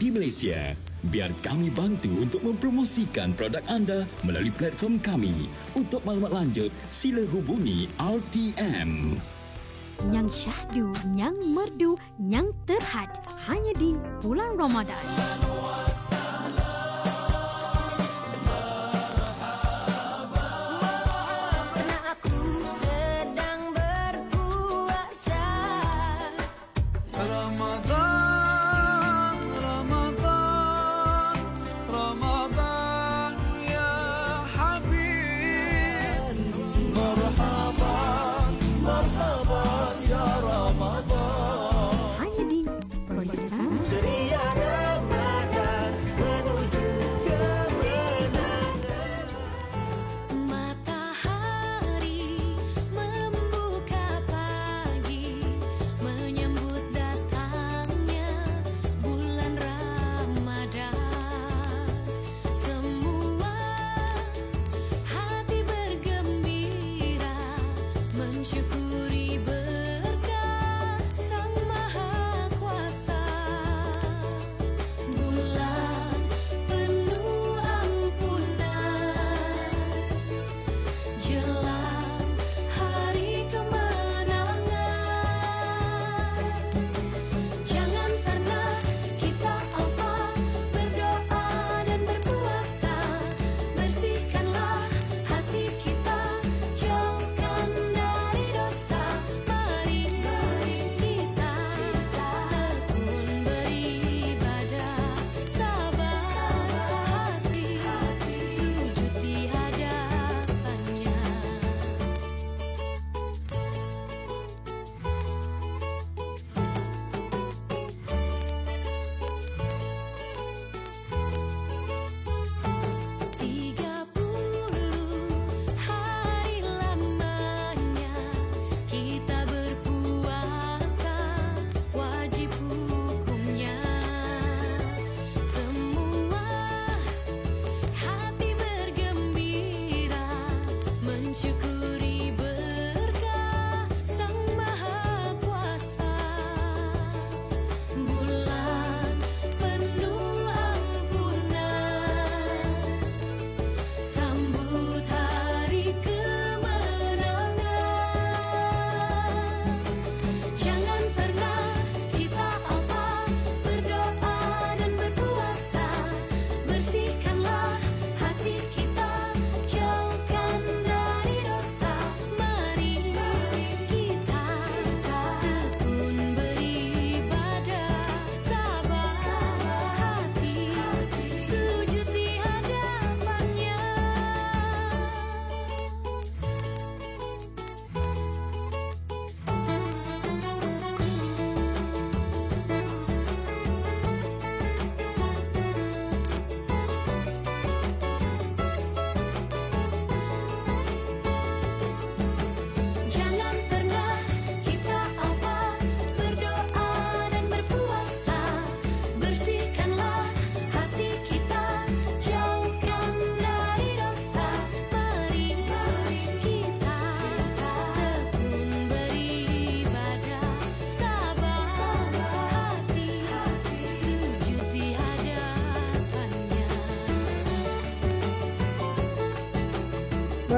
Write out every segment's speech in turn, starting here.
di Malaysia. Biar kami bantu untuk mempromosikan produk anda melalui platform kami. Untuk maklumat lanjut, sila hubungi RTM. Nyang syahdu, nyang merdu, nyang terhad. Hanya di bulan Ramadan.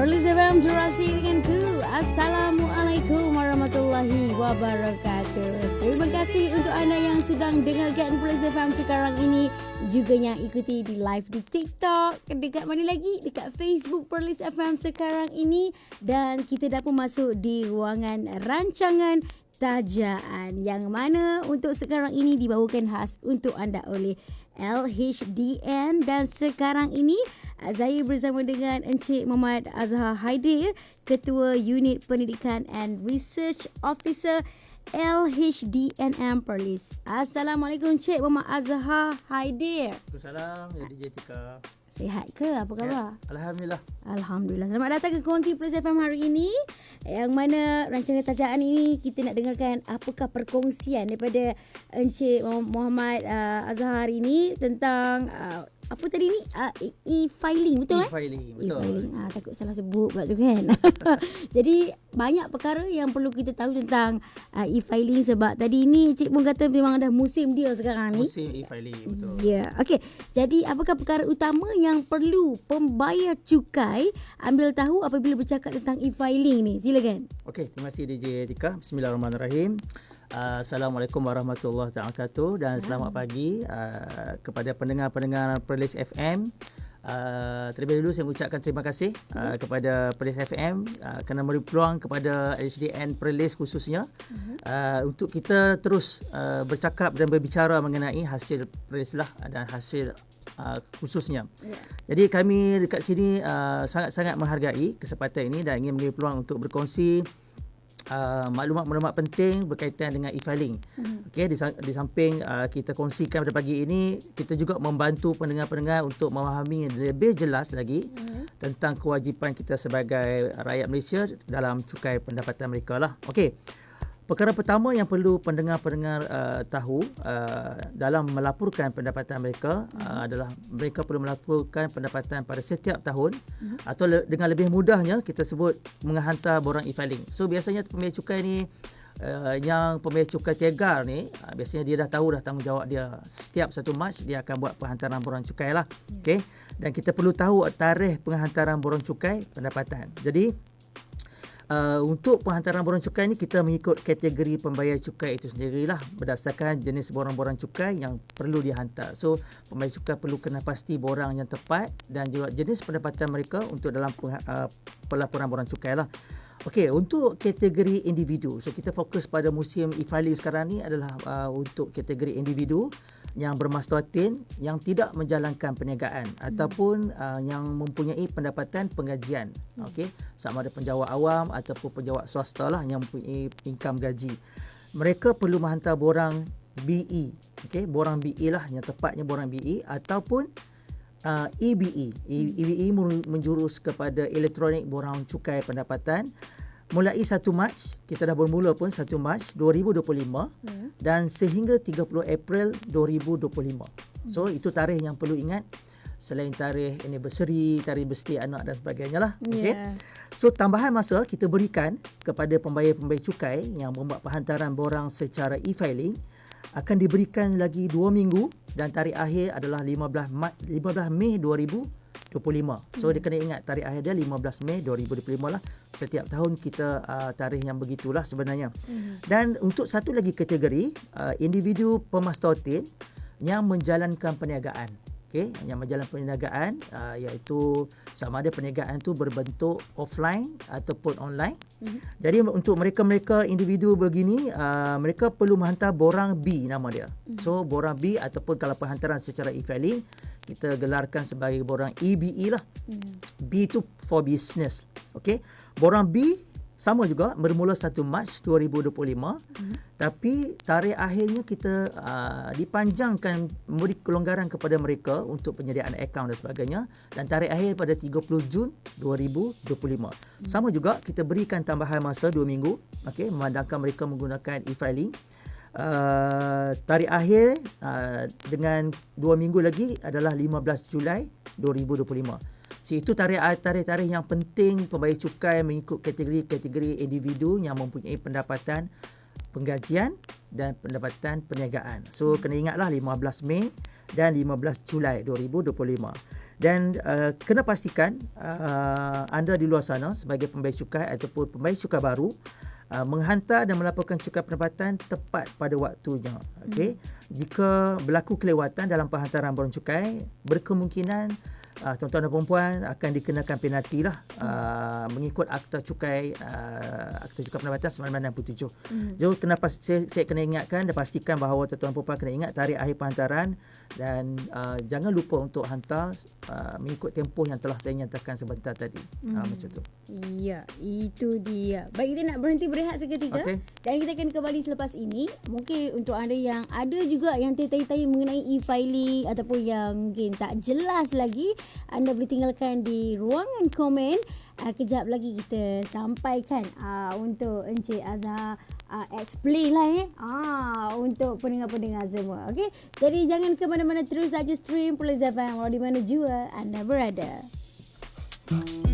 Berlis FM Jurasi dengan ku. Assalamualaikum warahmatullahi wabarakatuh. Terima kasih untuk anda yang sedang dengarkan Berlis FM sekarang ini. Juga yang ikuti di live di TikTok Dekat mana lagi? Dekat Facebook Perlis FM sekarang ini. Dan kita dah pun masuk di ruangan rancangan Tajaan Yang mana untuk sekarang ini dibawakan khas untuk anda oleh LHDN Dan sekarang ini saya bersama dengan Encik Muhammad Azhar Haidir, Ketua Unit Pendidikan and Research Officer LHDNM Perlis. Assalamualaikum Encik Muhammad Azhar Haidir. Assalamualaikum ya DJ Tika. Sihat ke? Apa khabar? Ya, Alhamdulillah. Alhamdulillah. Selamat datang ke Kuangki Plus FM hari ini. Yang mana rancangan tajaan ini kita nak dengarkan apakah perkongsian daripada Encik Muhammad uh, Azhar ini tentang uh, apa tadi ni uh, e-filing betul eh? E-filing, betul. E-filing. Ah, takut salah sebut pula tu kan. Jadi banyak perkara yang perlu kita tahu tentang uh, e-filing sebab tadi ni Cik pun kata memang dah musim dia sekarang ni. Musim e-filing, betul. Ya, okey. Jadi apakah perkara utama yang perlu pembayar cukai ambil tahu apabila bercakap tentang e-filing ni? Silakan. Okey, terima kasih DJ Tika. Bismillahirrahmanirrahim. Uh, Assalamualaikum warahmatullahi wabarakatuh dan selamat pagi uh, kepada pendengar-pendengar Perlis FM. Uh, terlebih dahulu saya mengucapkan terima kasih uh, kepada Perlis FM uh, kerana memberi peluang kepada HDN Perlis khususnya. Uh, untuk kita terus uh, bercakap dan berbicara mengenai hasil Perlis lah dan hasil uh, khususnya. Jadi kami dekat sini uh, sangat-sangat menghargai kesempatan ini dan ingin memberi peluang untuk berkongsi uh, maklumat-maklumat penting berkaitan dengan e-filing. Hmm. Okey di, di samping uh, kita kongsikan pada pagi ini, kita juga membantu pendengar-pendengar untuk memahami lebih jelas lagi hmm. tentang kewajipan kita sebagai rakyat Malaysia dalam cukai pendapatan mereka lah. Okey. Perkara pertama yang perlu pendengar-pendengar uh, tahu uh, dalam melaporkan pendapatan mereka uh, adalah mereka perlu melaporkan pendapatan pada setiap tahun uh-huh. atau le- dengan lebih mudahnya kita sebut menghantar borang e-filing. So biasanya pembayar cukai ni uh, yang pembayar cukai tegar ni uh, biasanya dia dah tahu dah tanggungjawab dia setiap satu Mac dia akan buat penghantaran borang cukai lah. Okey. Dan kita perlu tahu tarikh penghantaran borang cukai pendapatan. Jadi Uh, untuk penghantaran borang cukai ni kita mengikut kategori pembayar cukai itu sendirilah berdasarkan jenis borang-borang cukai yang perlu dihantar. So pembayar cukai perlu kena pasti borang yang tepat dan juga jenis pendapatan mereka untuk dalam uh, pelaporan borang cukai lah. Okey, untuk kategori individu. So kita fokus pada musim e-filing sekarang ni adalah uh, untuk kategori individu yang bermastuatin yang tidak menjalankan perniagaan hmm. ataupun uh, yang mempunyai pendapatan penggajian. Hmm. Okey, sama ada penjawat awam ataupun penjawat swasta lah yang mempunyai income gaji. Mereka perlu menghantar borang BE. Okey, borang BE lah yang tepatnya borang BE ataupun uh, EBE. E- EBE menjurus kepada elektronik borang cukai pendapatan mulai 1 Mac kita dah bermula pun 1 Mac 2025 hmm. dan sehingga 30 April 2025. So itu tarikh yang perlu ingat selain tarikh anniversary, tarikh birthday anak dan sebagainya lah. Yeah. So tambahan masa kita berikan kepada pembayar-pembayar cukai yang membuat penghantaran borang secara e-filing akan diberikan lagi 2 minggu dan tarikh akhir adalah 15 Mac 15 Mei 2025. So hmm. dia kena ingat tarikh akhir dia 15 Mei 2025 lah. Setiap tahun kita uh, tarikh yang begitulah sebenarnya. Hmm. Dan untuk satu lagi kategori uh, individu pemastotin yang menjalankan perniagaan. Okey, yang menjalankan perniagaan uh, iaitu sama ada perniagaan tu berbentuk offline ataupun online. Mm-hmm. Jadi untuk mereka-mereka individu begini, uh, mereka perlu menghantar borang B nama dia. Mm-hmm. So borang B ataupun kalau penghantaran secara e-filing kita gelarkan sebagai borang EBE lah. Mm-hmm. B tu for business. Okey. Borang B sama juga bermula 1 Mac 2025 hmm. tapi tarikh akhirnya kita uh, dipanjangkan memberi kelonggaran kepada mereka untuk penyediaan akaun dan sebagainya dan tarikh akhir pada 30 Jun 2025 hmm. sama juga kita berikan tambahan masa 2 minggu okey memandangkan mereka menggunakan e-filing Uh, tarikh akhir uh, dengan 2 minggu lagi adalah 15 Julai 2025. So, itu tarikh-tarikh yang penting pembayar cukai mengikut kategori-kategori individu yang mempunyai pendapatan penggajian dan pendapatan perniagaan. So kena ingatlah 15 Mei dan 15 Julai 2025. Dan uh, kena pastikan uh, anda di luar sana sebagai pembayar cukai ataupun pembayar cukai baru uh, menghantar dan melaporkan cukai pendapatan tepat pada waktunya. Okey. Hmm. Jika berlaku kelewatan dalam penghantaran borang cukai, berkemungkinan uh, tuan-tuan dan perempuan akan dikenakan penalti lah uh, mengikut akta cukai uh, akta cukai pendapatan 1967. Hmm. So kena pas, saya, saya kena ingatkan dan pastikan bahawa tuan-tuan dan perempuan kena ingat tarikh akhir penghantaran dan uh, jangan lupa untuk hantar uh, mengikut tempoh yang telah saya nyatakan sebentar tadi. Hmm. Uh, macam tu. Ya, itu dia. Baik, kita nak berhenti berehat seketika. Okey. Dan kita akan kembali selepas ini. Mungkin untuk anda yang ada juga yang tertanya-tanya mengenai e-filing ataupun yang mungkin tak jelas lagi, anda boleh tinggalkan di ruangan komen. Uh, kejap lagi kita sampaikan uh, untuk Encik Azhar uh, explain lah eh ah untuk pendengar-pendengar semua. Okey. Jadi jangan ke mana-mana terus saja stream Police FM walau di mana jua anda berada. Ooh,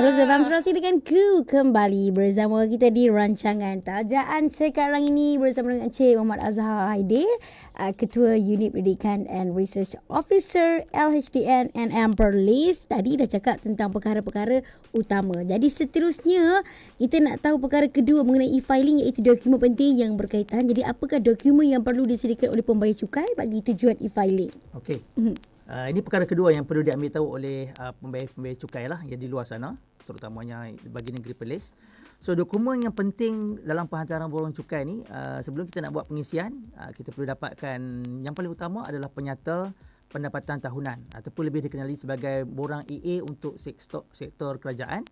Terus Abang Serasi dengan ku kembali bersama kita di rancangan Tajaan sekarang ini bersama dengan Encik Muhammad Azhar Haidir, uh, Ketua Unit Pendidikan and Research Officer LHDN and Amber List. Tadi dah cakap tentang perkara-perkara utama. Jadi seterusnya kita nak tahu perkara kedua mengenai e-filing iaitu dokumen penting yang berkaitan. Jadi apakah dokumen yang perlu disediakan oleh pembayar cukai bagi tujuan e-filing? Okey. Mhm. Uh, ini perkara kedua yang perlu diambil tahu oleh uh, pembayar-pembayar cukai lah yang di luar sana terutamanya bagi negeri Perlis. So dokumen yang penting dalam penghantaran borang cukai ni uh, sebelum kita nak buat pengisian uh, kita perlu dapatkan yang paling utama adalah penyata pendapatan tahunan ataupun lebih dikenali sebagai borang EA untuk sektor sektor kerajaan.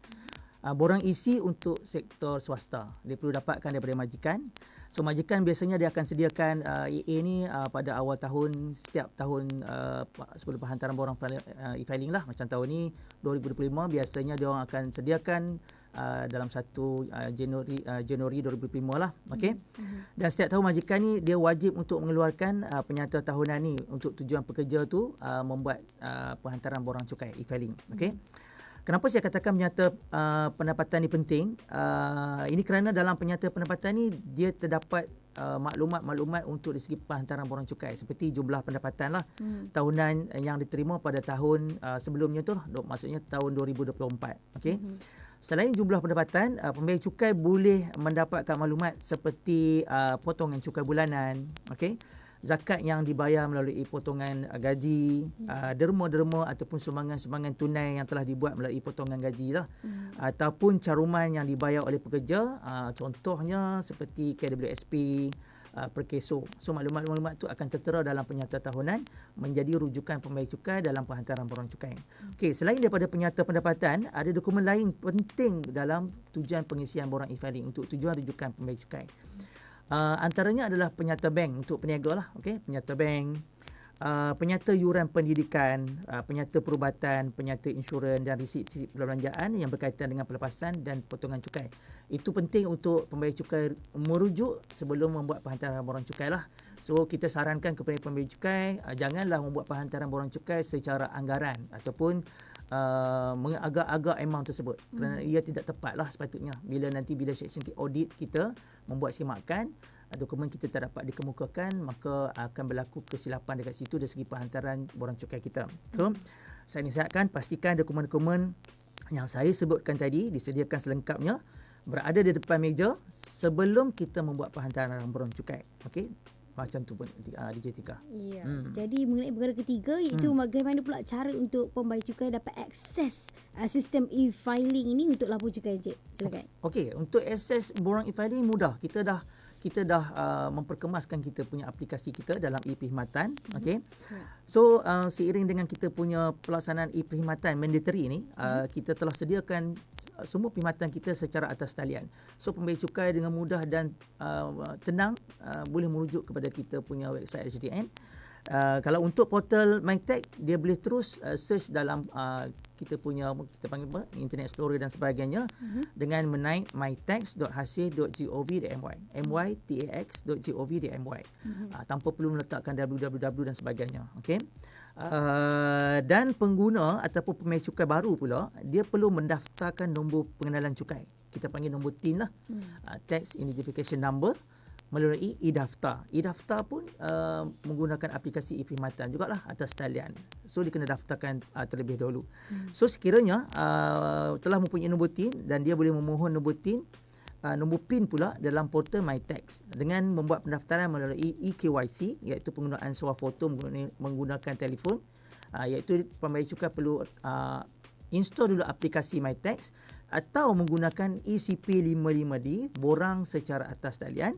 Uh, borang isi untuk sektor swasta. Dia perlu dapatkan daripada majikan. So majikan biasanya dia akan sediakan uh, EA ni uh, pada awal tahun setiap tahun uh, sebelum penghantaran borang uh, e-filing lah macam tahun ni 2025 biasanya dia orang akan sediakan uh, dalam satu uh, Januari uh, Januari 2025 lah okey mm-hmm. dan setiap tahun majikan ni dia wajib untuk mengeluarkan uh, penyata tahunan ni untuk tujuan pekerja tu uh, membuat uh, penghantaran borang cukai e-filing okey mm-hmm. Kenapa saya katakan penyata uh, pendapatan ni penting? Uh, ini kerana dalam penyata pendapatan ni dia terdapat uh, maklumat-maklumat untuk dari segi penghantaran borang cukai seperti jumlah pendapatan lah hmm. tahunan yang diterima pada tahun uh, sebelumnya tu lah, maksudnya tahun 2024. Okey. Hmm. Selain jumlah pendapatan, uh, pembayar cukai boleh mendapatkan maklumat seperti uh, potongan cukai bulanan, okey. Zakat yang dibayar melalui potongan gaji, uh, derma-derma ataupun sumbangan-sumbangan tunai yang telah dibuat melalui potongan gaji lah. Hmm. Ataupun caruman yang dibayar oleh pekerja, uh, contohnya seperti KWSP, uh, per keso. So maklumat-maklumat itu akan tertera dalam penyata tahunan menjadi rujukan pembayar cukai dalam penghantaran borang cukai. Okey, selain daripada penyata pendapatan, ada dokumen lain penting dalam tujuan pengisian borang e-filing untuk tujuan rujukan pembayar cukai. Uh, antaranya adalah penyata bank untuk peniaga lah, okey, penyata bank, uh, penyata yuran pendidikan, uh, penyata perubatan, penyata insurans dan resit-resit perbelanjaan yang berkaitan dengan pelepasan dan potongan cukai. Itu penting untuk pembayar cukai merujuk sebelum membuat penghantaran borang cukai lah. So kita sarankan kepada pembayar cukai uh, janganlah membuat penghantaran borang cukai secara anggaran ataupun uh, mengagak-agak amount tersebut kerana ia tidak tepatlah sepatutnya bila nanti bila section audit kita membuat semakan uh, dokumen kita tak dapat dikemukakan maka akan berlaku kesilapan dekat situ dari segi penghantaran borang cukai kita. So saya nasihatkan pastikan dokumen-dokumen yang saya sebutkan tadi disediakan selengkapnya berada di depan meja sebelum kita membuat penghantaran borang cukai. Okey. Macam tu pun uh, DJ Tika. Ya. Hmm. Jadi mengenai perkara ketiga iaitu hmm. bagaimana pula cara untuk pembayar cukai dapat akses uh, sistem e-filing ini untuk lapor cukai Encik. Silakan. Okey, untuk akses borang e-filing mudah. Kita dah kita dah uh, memperkemaskan kita punya aplikasi kita dalam e-perkhidmatan. Okey. So uh, seiring dengan kita punya pelaksanaan e-perkhidmatan mandatory ni, uh, kita telah sediakan semua perkhidmatan kita secara atas talian. So pembayar cukai dengan mudah dan uh, tenang uh, boleh merujuk kepada kita punya website HDN. Uh, kalau untuk portal MyTech dia boleh terus uh, search dalam uh, kita punya kita panggil apa Internet Explorer dan sebagainya uh-huh. dengan menaik mytax.hasil.gov.my mytax.gov.my uh-huh. uh, tanpa perlu meletakkan www dan sebagainya okey Uh, dan pengguna ataupun pembayar cukai baru pula dia perlu mendaftarkan nombor pengenalan cukai kita panggil nombor TIN lah hmm. uh, tax identification number melalui e-daftar. E-daftar pun uh, menggunakan aplikasi e-perkhidmatan jugalah atas talian. So dia kena daftarkan uh, terlebih dahulu. Hmm. So sekiranya uh, telah mempunyai nombor TIN dan dia boleh memohon nombor TIN uh, nombor PIN pula dalam portal MyTax dengan membuat pendaftaran melalui eKYC iaitu penggunaan sebuah foto menggunakan telefon uh, iaitu pembayar cukai perlu uh, install dulu aplikasi MyTax atau menggunakan E ECP55D borang secara atas talian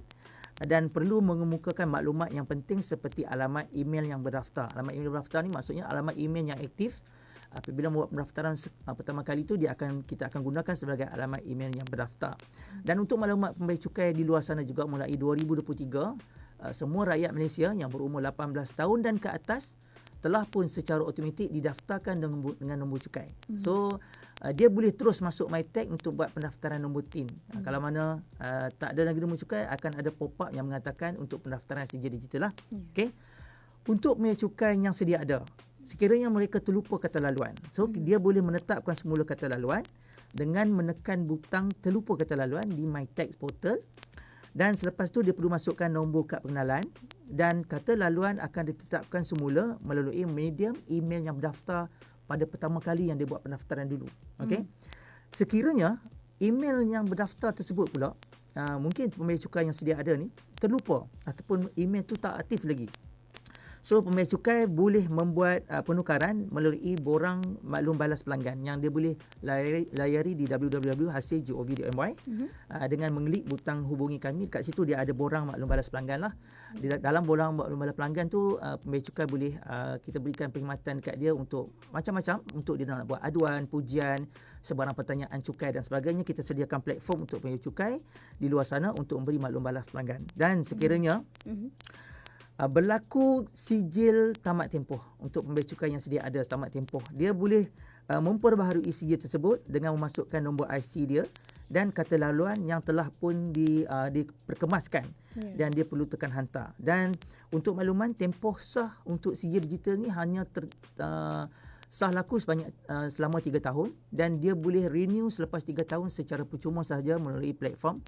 dan perlu mengemukakan maklumat yang penting seperti alamat email yang berdaftar. Alamat email berdaftar ni maksudnya alamat email yang aktif. Apabila membuat pendaftaran uh, pertama kali itu dia akan kita akan gunakan sebagai alamat email yang berdaftar. Dan untuk maklumat pembayar cukai di luar sana juga mulai 2023 uh, semua rakyat Malaysia yang berumur 18 tahun dan ke atas telah pun secara automatik didaftarkan dengan nombor, dengan nombor cukai. Hmm. So uh, dia boleh terus masuk MyTech untuk buat pendaftaran nombor TIN. Hmm. Uh, kalau mana uh, tak ada lagi nombor cukai akan ada pop-up yang mengatakan untuk pendaftaran sijil digital lah. Hmm. Okey. Untuk pembayar cukai yang sedia ada, sekiranya mereka terlupa kata laluan. So hmm. dia boleh menetapkan semula kata laluan dengan menekan butang terlupa kata laluan di MyTech portal dan selepas tu dia perlu masukkan nombor kad pengenalan dan kata laluan akan ditetapkan semula melalui medium email yang berdaftar pada pertama kali yang dia buat pendaftaran dulu. Okey. Hmm. Sekiranya email yang berdaftar tersebut pula uh, mungkin pembayar cukai yang sedia ada ni terlupa ataupun email tu tak aktif lagi. So pembayar cukai boleh membuat uh, penukaran melalui borang maklum balas pelanggan yang dia boleh layari, layari di www.hasil.gov.my mm-hmm. uh, dengan mengklik butang hubungi kami dekat situ dia ada borang maklum balas pelanggan lah. Di dalam borang maklum balas pelanggan tu uh, pembayar cukai boleh uh, kita berikan perkhidmatan dekat dia untuk macam-macam untuk dia nak buat aduan, pujian, sebarang pertanyaan cukai dan sebagainya kita sediakan platform untuk pembayar cukai di luar sana untuk memberi maklum balas pelanggan. Dan sekiranya mm-hmm uh, berlaku sijil tamat tempoh untuk pembayar cukai yang sedia ada tamat tempoh. Dia boleh uh, memperbaharui sijil tersebut dengan memasukkan nombor IC dia dan kata laluan yang telah pun di uh, diperkemaskan yeah. dan dia perlu tekan hantar. Dan untuk makluman tempoh sah untuk sijil digital ni hanya ter, uh, sah laku sebanyak uh, selama 3 tahun dan dia boleh renew selepas 3 tahun secara percuma sahaja melalui platform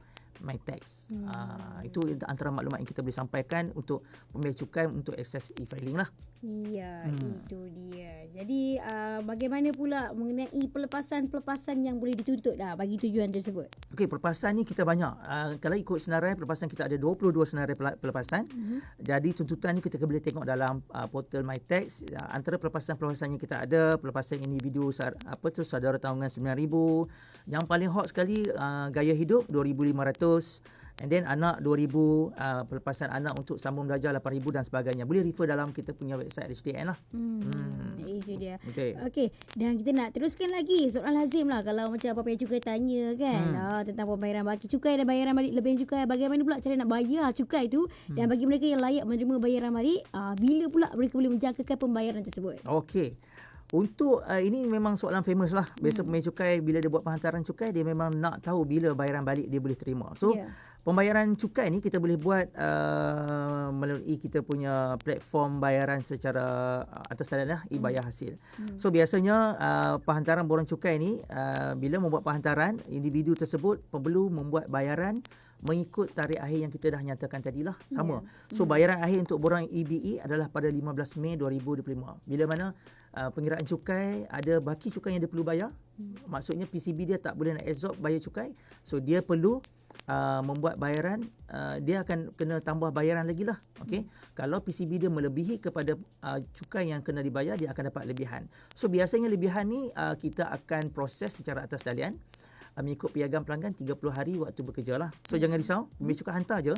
MyTax. Hmm. Uh, itu antara maklumat yang kita boleh sampaikan untuk pembayar cukai untuk akses e-filing lah. Ya, hmm. itu dia. Jadi uh, bagaimana pula mengenai pelepasan-pelepasan yang boleh dituntut dah bagi tujuan tersebut? Okey, pelepasan ni kita banyak. Uh, kalau ikut senarai pelepasan kita ada 22 senarai pelepasan. Hmm. Jadi tuntutan ni kita boleh tengok dalam uh, portal MyTax. Uh, antara pelepasan-pelepasan yang kita ada, pelepasan individu apa tu saudara tanggungan 9000. Yang paling hot sekali uh, gaya hidup 2500 and then anak 2000 uh, pelepasan anak untuk sambung belajar 8000 dan sebagainya. Boleh refer dalam kita punya website HDN lah. Hmm, hmm. itu dia. Okey. Okey dan kita nak teruskan lagi soalan lazim lah. Kalau macam apa yang cukai tanya kan. Hmm. ah, tentang pembayaran baki cukai dan bayaran balik. Lebih cukai bagaimana pula cara nak bayar cukai tu? Hmm. dan bagi mereka yang layak menerima bayaran balik uh, bila pula mereka boleh menjangkakan pembayaran tersebut? Okey untuk uh, ini memang soalan famous lah. Biasa hmm. pembayar cukai bila dia buat penghantaran cukai dia memang nak tahu bila bayaran balik dia boleh terima. So yeah. pembayaran cukai ni kita boleh buat uh, melalui kita punya platform bayaran secara uh, atas talian lah hmm. e-bayar hasil. Hmm. So biasanya uh, penghantaran borang cukai ni uh, bila membuat penghantaran individu tersebut perlu membuat bayaran mengikut tarikh akhir yang kita dah nyatakan tadilah sama. Yeah. So bayaran akhir untuk borang EBE adalah pada 15 Mei 2025. Bila mana uh, pengiraan cukai ada baki cukai yang dia perlu bayar. Hmm. Maksudnya PCB dia tak boleh nak absorb bayar cukai. So dia perlu uh, membuat bayaran uh, dia akan kena tambah bayaran lagi lah. Okay? Hmm. Kalau PCB dia melebihi kepada uh, cukai yang kena dibayar dia akan dapat lebihan. So biasanya lebihan ni uh, kita akan proses secara atas talian uh, mengikut piagam pelanggan 30 hari waktu bekerja lah. So hmm. jangan risau, pembeli cukai hantar je.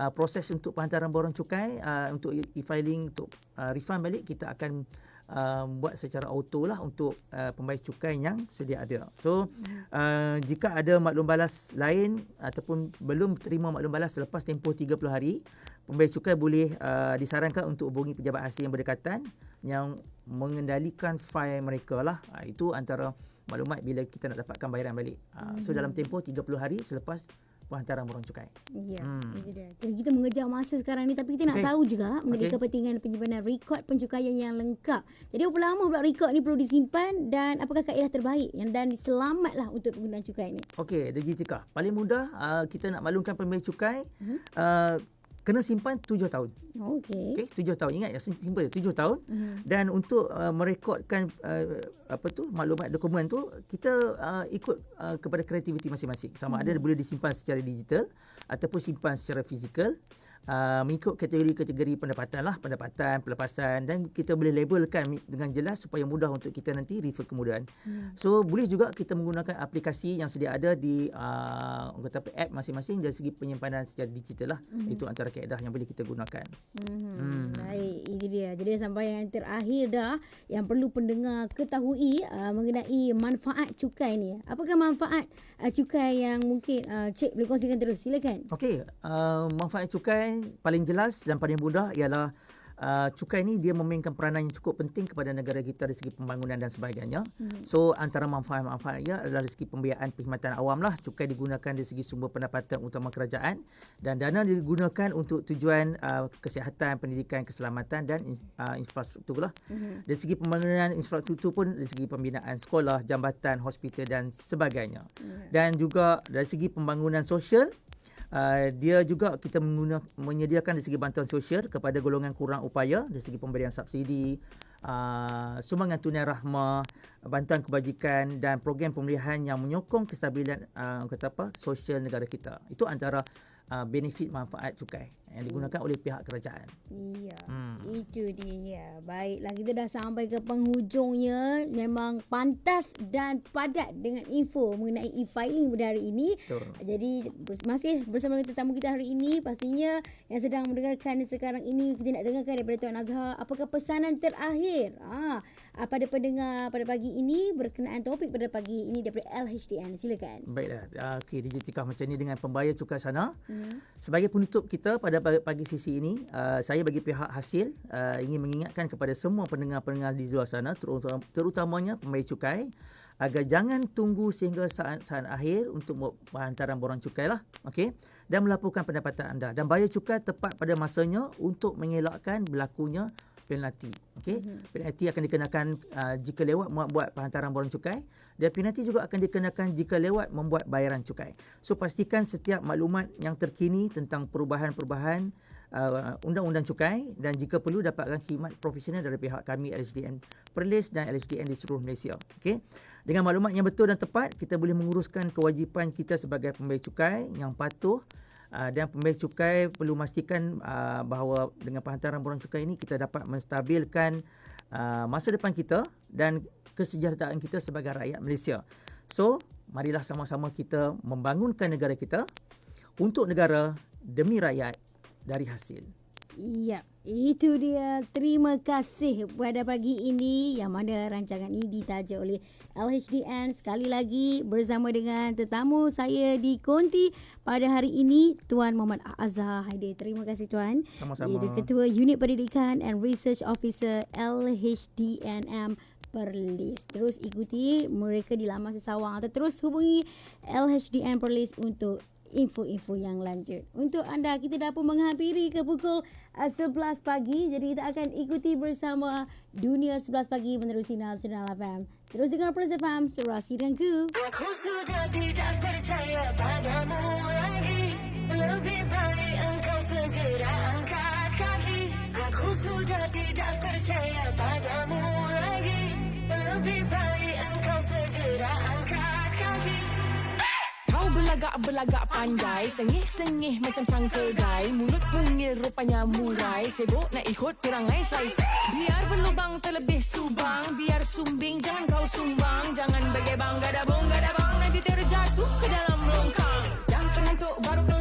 Uh, proses untuk penghantaran borang cukai uh, untuk e-filing untuk uh, refund balik kita akan uh, buat secara auto lah untuk uh, pembayar cukai yang sedia ada. So uh, jika ada maklum balas lain ataupun belum terima maklum balas selepas tempoh 30 hari, pembayar cukai boleh uh, disarankan untuk hubungi pejabat asing yang berdekatan yang mengendalikan fail mereka lah. Uh, itu antara maklumat bila kita nak dapatkan bayaran balik. Uh, hmm. So dalam tempoh 30 hari selepas penghantaran borang cukai. Ya, hmm. itu dia. Jadi kita mengejar masa sekarang ni tapi kita nak okay. tahu juga mengenai okay. kepentingan penyimpanan rekod pencukaian yang lengkap. Jadi berapa lama pula rekod ni perlu disimpan dan apakah kaedah terbaik yang dan selamatlah untuk penggunaan cukai ni? Okey, Digitika. Paling mudah uh, kita nak maklumkan pembeli cukai hmm. uh, kena simpan tujuh tahun. Okey. Okey, tujuh tahun. Ingat ya, simpan tujuh tahun. Mm. Dan untuk uh, merekodkan uh, apa tu maklumat dokumen tu, kita uh, ikut uh, kepada kreativiti masing-masing. Sama mm. ada boleh disimpan secara digital ataupun simpan secara fizikal uh, mengikut kategori-kategori pendapatan lah pendapatan pelepasan dan kita boleh labelkan dengan jelas supaya mudah untuk kita nanti refer kemudahan hmm. so boleh juga kita menggunakan aplikasi yang sedia ada di uh, kata apa, app masing-masing dari segi penyimpanan secara digital lah hmm. itu antara kaedah yang boleh kita gunakan hmm. Hmm. baik ini dia jadi sampai yang terakhir dah yang perlu pendengar ketahui uh, mengenai manfaat cukai ni apakah manfaat uh, cukai yang mungkin uh, cik boleh kongsikan terus silakan okey uh, manfaat cukai paling jelas dan paling mudah ialah uh, cukai ni dia memainkan peranan yang cukup penting kepada negara kita dari segi pembangunan dan sebagainya. Hmm. So antara manfaat-manfaatnya adalah dari segi pembiayaan perkhidmatan awam lah. Cukai digunakan dari segi sumber pendapatan utama kerajaan dan dana digunakan untuk tujuan uh, kesihatan, pendidikan, keselamatan dan uh, infrastruktur lah. Hmm. Dari segi pembangunan infrastruktur pun dari segi pembinaan sekolah, jambatan, hospital dan sebagainya. Hmm. Dan juga dari segi pembangunan sosial Uh, dia juga kita menyediakan dari segi bantuan sosial kepada golongan kurang upaya dari segi pemberian subsidi, uh, sumbangan tunai rahmah, bantuan kebajikan dan program pemulihan yang menyokong kestabilan uh, kata apa sosial negara kita. Itu antara uh, benefit manfaat cukai yang digunakan oleh pihak kerajaan. Iya. Hmm. Itu dia. Baiklah kita dah sampai ke penghujungnya. Memang pantas dan padat dengan info mengenai e-filing pada hari ini. Betul. Jadi masih bersama dengan tetamu kita hari ini pastinya yang sedang mendengarkan sekarang ini kita nak dengarkan daripada Tuan Azhar apakah pesanan terakhir ah ha, pada pendengar pada pagi ini berkenaan topik pada pagi ini daripada LHDN. Silakan. Baiklah. Okey, digitikah macam ni dengan pembayar cukai sana. Hmm. Sebagai penutup kita pada pagi sisi ini, uh, saya bagi pihak hasil uh, ingin mengingatkan kepada semua pendengar-pendengar di luar sana, terutamanya pembayar cukai, agar jangan tunggu sehingga saat-saat akhir untuk hantaran borang cukai lah. Okay? Dan melaporkan pendapatan anda. Dan bayar cukai tepat pada masanya untuk mengelakkan berlakunya penalti. Okey, penalti akan dikenakan uh, jika lewat membuat penghantaran borang cukai dan penalti juga akan dikenakan jika lewat membuat bayaran cukai. So pastikan setiap maklumat yang terkini tentang perubahan-perubahan uh, undang-undang cukai dan jika perlu dapatkan khidmat profesional dari pihak kami LHDN Perlis dan LHDN di seluruh Malaysia. Okey. Dengan maklumat yang betul dan tepat, kita boleh menguruskan kewajipan kita sebagai pembayar cukai yang patuh Uh, dan pembayar cukai perlu memastikan uh, bahawa dengan penghantaran borang cukai ini kita dapat menstabilkan uh, masa depan kita dan kesejahteraan kita sebagai rakyat Malaysia. So, marilah sama-sama kita membangunkan negara kita untuk negara demi rakyat dari hasil. Ya, itu dia. Terima kasih pada pagi ini yang mana rancangan ini ditaja oleh LHDN. Sekali lagi bersama dengan tetamu saya di Konti pada hari ini, Tuan Muhammad Azhar Haidir. Terima kasih Tuan. Sama-sama. Iaitu Ketua Unit Pendidikan and Research Officer LHDNM Perlis. Terus ikuti mereka di laman sesawang atau terus hubungi LHDN Perlis untuk info-info yang lanjut. Untuk anda, kita dah pun menghampiri ke pukul uh, 11 pagi. Jadi kita akan ikuti bersama Dunia 11 pagi menerusi Nasional FM. Terus dengar Plus FM, Surah Sidangku. Aku sudah tidak percaya padamu lagi Lebih baik engkau segera angkat kaki Aku sudah tidak percaya padamu agak berlagak pandai. Sengih-sengih macam sang kedai Mulut pungil rupanya murai. Sibuk nak ikut perangai say Biar berlubang terlebih subang. Biar sumbing jangan kau sumbang. Jangan bergebang gadabong bang. Nanti terjatuh ke dalam longkang. Yang penentu baru kelihatan